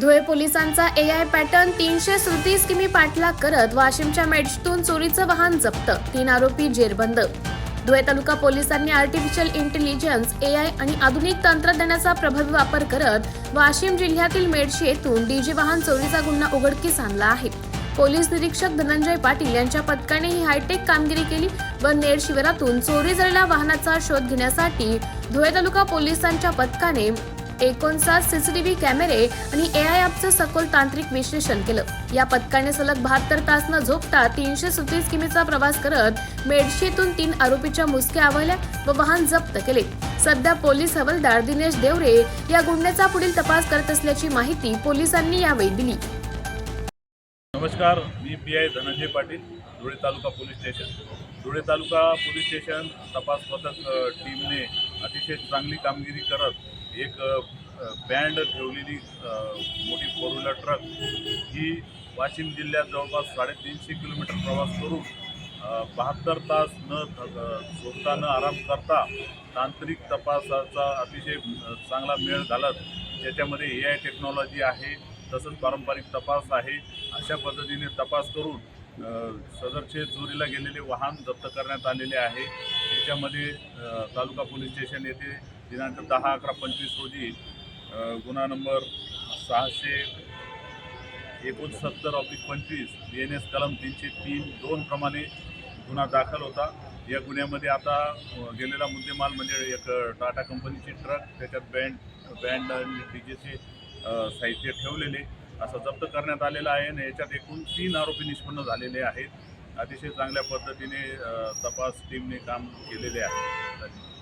धुळे पोलिसांचा ए I pattern तीनशे सुतीस किमी पाठलाग करत वाशिमच्या मेडशीतून चोरीचं वाहन जप्त. तीन आरोपी जेरबंद. धुळे तालुका पोलिसांनी आर्टिफिशियल इंटेलिजन्स ए आय आणि आधुनिक तंत्रज्ञानाचा प्रभावी वापर करत वाशिम जिल्ह्यातील मेडशी येथून डीजे वाहन चोरीचा गुन्हा उघडकीस आणला आहे. पोलीस निरीक्षक धनंजय पाटील यांच्या पथकाने ही हायटेक कामगिरी केली व नेर शिबिरातून चोरी झालेल्या वाहनाचा शोध घेण्यासाठी धुळे तालुका पोलिसांच्या पथकाने एकोणसाठ सीसीटीव्ही कॅमेरे आणि एआय ॲपचं सखोल तांत्रिक विश्लेषण केलं. या पथकाने सलग बहात्तर तास न झोपता तीनशे सत्तीस किमीचा प्रवास करत मेडशीतून तीन आरोपीच्या मुसक्या आवळल्या व वाहन जप्त केले. सध्या पोलीस हवालदार दिनेश देवरे या गुन्ह्याचा पुढील तपास करत असल्याची माहिती पोलिसांनी यावेळी दिली. नमस्कार मी P I Dhananjay Patil Dhule taluka police station. Dhule taluka police station तपास पथक टीमने अतिशय चांगली कामगिरी करत एक बँड ठेवलेली मोठी फोर व्हीलर ट्रक ही वाशिम जिल्ह्यात जवळपास साडेतीनशे किलोमीटर प्रवास करून बहात्तर तास न झोपता न आराम करता तांत्रिक तपासाचा अतिशय चांगला मेळ घालत त्याच्यामध्ये ए आय टेक्नॉलॉजी आहे तसंच पारंपरिक तपास आहे. अशा पद्धतीने तपास करून सदरचे चोरीला गेलेले वाहन जप्त करण्यात आलेले आहे. त्याच्यामध्ये तालुका पोलीस स्टेशन येथे दिनांक दहा अकरा पंचवीस रोजी गुन्हा नंबर सहाशे एकोणसत्तर ऑब्लिक पंचवीस बी एन एस कलम तीनशे तीन दोन प्रमाणे गुन्हा दाखल होता. या गुन्ह्यामध्ये आता गेलेला मुद्देमाल म्हणजे एक टाटा कंपनीची ट्रक त्याच्यात बँड बँड आणि डीजेचे साहित्य ठेवलेले असं जप्त करण्यात आलेलं आहे आणि याच्यात एकूण तीन आरोपी निष्पन्न झालेले आहेत. अतिशय चांगल्या पद्धतीने तपास टीमने काम केलेले आहे. धन्यवाद.